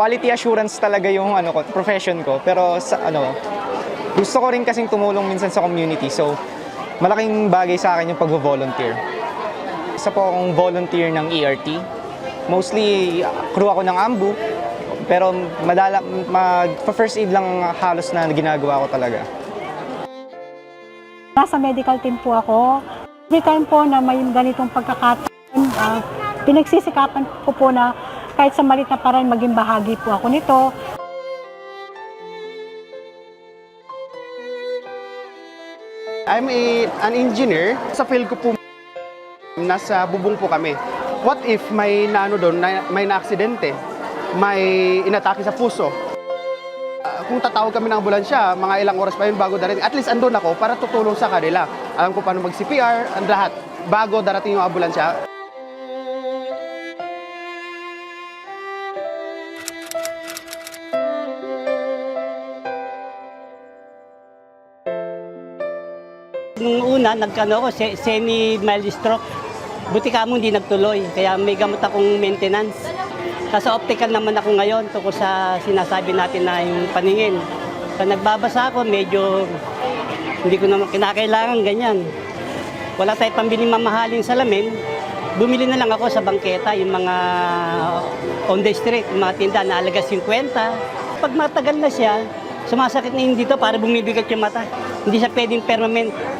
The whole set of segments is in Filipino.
quality assurance talaga yung ano ko, profession ko. Pero sa ano, gusto ko rin kasing tumulong minsan sa community. So, malaking bagay sa akin yung pag-volunteer. Isa po akong volunteer ng ERT. Mostly, crew ako ng AMBU. Pero madala, mag-first aid lang halos na ginagawa ko talaga. Nasa medical team po ako. Every time po na may ganitong pagkakataon, ah, pinagsisikapan ko po na kahit sa malit na paraan maging bahagi po ako nito. I'm a, an engineer. Sa field ko po, nasa bubong po kami. What if may naano doon, na, may na-aksidente, may inatake sa puso? Ah, kung tatawag kami ng ambulansya, mga ilang oras pa yun bago darating. At least andun ako para tutulong sa kanila. Alam ko paano mag-CPR, ang lahat. Bago darating yung ambulansya. Nung una, nagkano ako, se- semi-mild stroke. Buti ka mo hindi nagtuloy, kaya may gamot akong maintenance. Sa optical naman ako ngayon tungkol sa sinasabi natin na yung paningin. Pag nagbabasa ako, medyo hindi ko naman kinakailangan ganyan. Wala tayong pambili mamahaling salamin. Bumili na lang ako sa bangketa, yung mga on the street, yung mga tinda na alaga 50. Pag matagal na siya, sumasakit na yun dito para bumibigat yung mata. Hindi siya pwedeng permanent.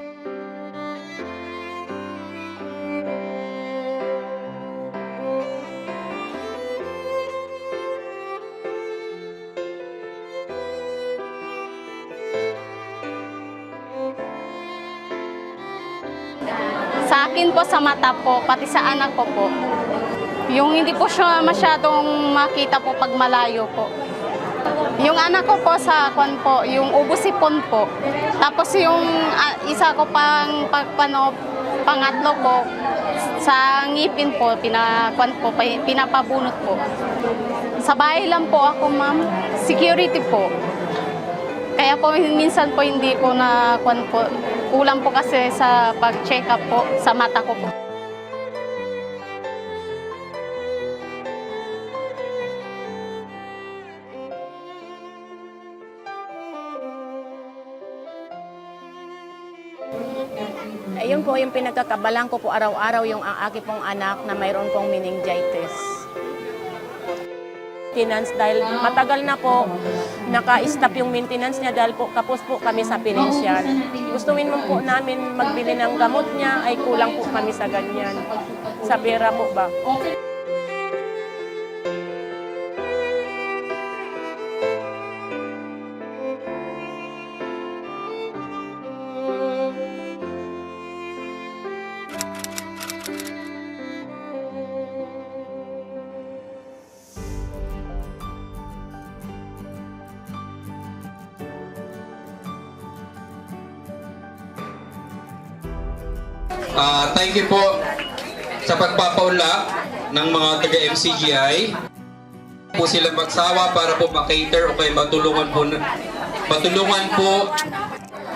Sa akin po sa mata po, pati sa anak ko po. Yung hindi po siya masyadong makita po pag malayo po. Yung anak ko po sa kwan po, yung ubusipon po. Tapos yung ah, isa ko pang pag, pano, pangatlo po, sa ngipin po, pinakwan po, pa- pinapabunot po. Sa bahay lang po ako, ma'am. Security po. Kaya po minsan po hindi ko na kwan po. Kulang po kasi sa pag-check up po sa mata ko po. Ayun po yung pinagkakabalan ko po araw-araw yung ang aking pong anak na mayroon pong meningitis. Maintenance dahil matagal na po naka-stop yung maintenance niya dahil po kapos po kami sa pinensyan. Gustuin mo po namin magbili ng gamot niya ay kulang po kami sa ganyan. Sa pera po ba? Ah, thank you po sa pagpapaula ng mga taga-MCGI. Po sila magsawa para po makater o kaya matulungan po matulungan po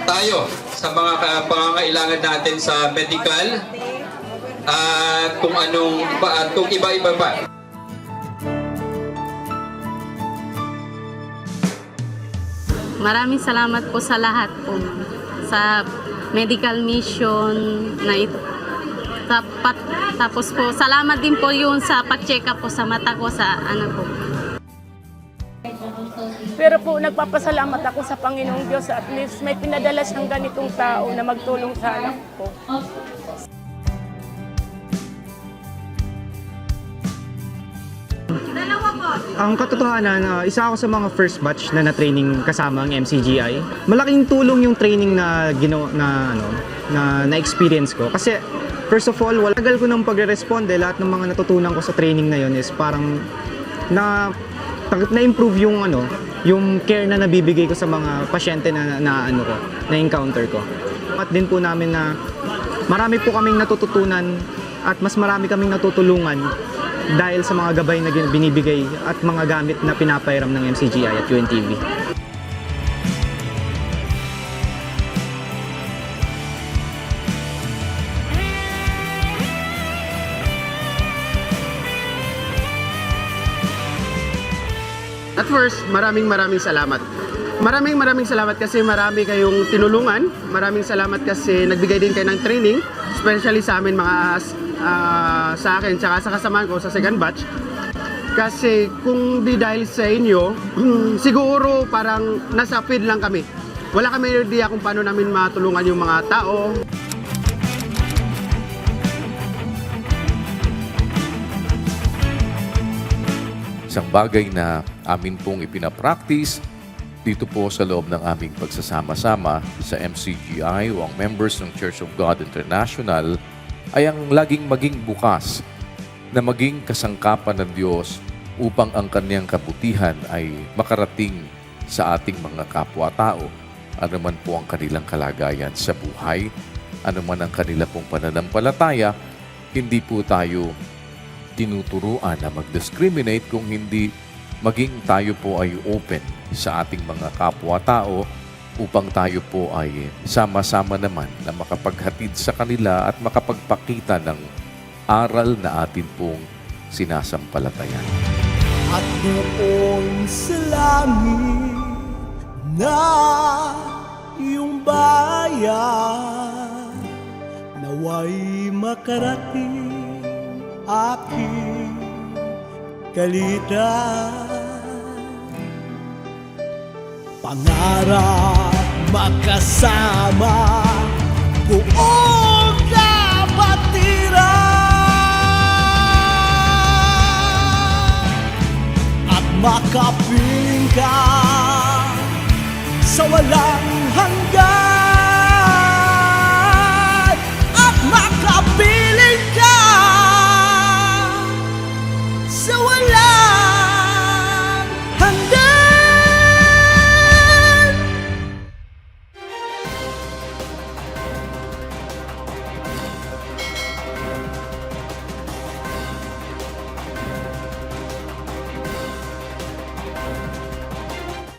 tayo sa mga pangangailangan natin sa medical at kung anong iba at kung iba-iba pa. Maraming salamat po sa lahat po. Sa medical mission na ito. Tapat, tapos po, salamat din po yun sa pag-check up po sa mata ko sa anak ko. Pero po nagpapasalamat ako sa Panginoong Diyos at least may pinadala siyang ganitong tao na magtulong sa anak ko. Ang katotohanan, ah, isa ako sa mga first batch na na-training kasama ang MCGI. Malaking tulong yung training na gino na ano na na-experience ko kasi first of all, wala tagal ko nang pagre-responde, lahat ng mga natutunan ko sa training na yon is parang na na-improve yung ano, yung care na nabibigay ko sa mga pasyente na, na ano ko, na encounter ko. At din po namin na marami po kaming natututunan at mas marami kaming natutulungan dahil sa mga gabay na binibigay at mga gamit na pinapairam ng MCGI at UNTV. At first, maraming maraming salamat. Maraming maraming salamat kasi marami kayong tinulungan. Maraming salamat kasi nagbigay din kayo ng training, especially sa amin mga ah, sa akin tsaka sa kasamahan ko sa second batch. Kasi kung di dahil sa inyo, siguro parang nasa feed lang kami. Wala kami idea kung paano namin matulungan yung mga tao, Isang bagay na amin pong ipinapractice dito po sa loob ng aming pagsasama-sama sa MCGI o ang members ng Church of God International ay ang laging maging bukas na maging kasangkapan ng Diyos upang ang kanyang kabutihan ay makarating sa ating mga kapwa-tao. Ano man po ang kanilang kalagayan sa buhay, ano man ang kanila pong pananampalataya, hindi po tayo tinuturuan na mag-discriminate kung hindi maging tayo po ay open sa ating mga kapwa-tao upang tayo po ay sama-sama naman na makapaghatid sa kanila at makapagpakita ng aral na atin pong sinasampalatayan. At doon sa langit na iyong bayan Naway makarating aking kalitan Pangarap makasama buong kapatiran at makapiling ka sa walang hanggan.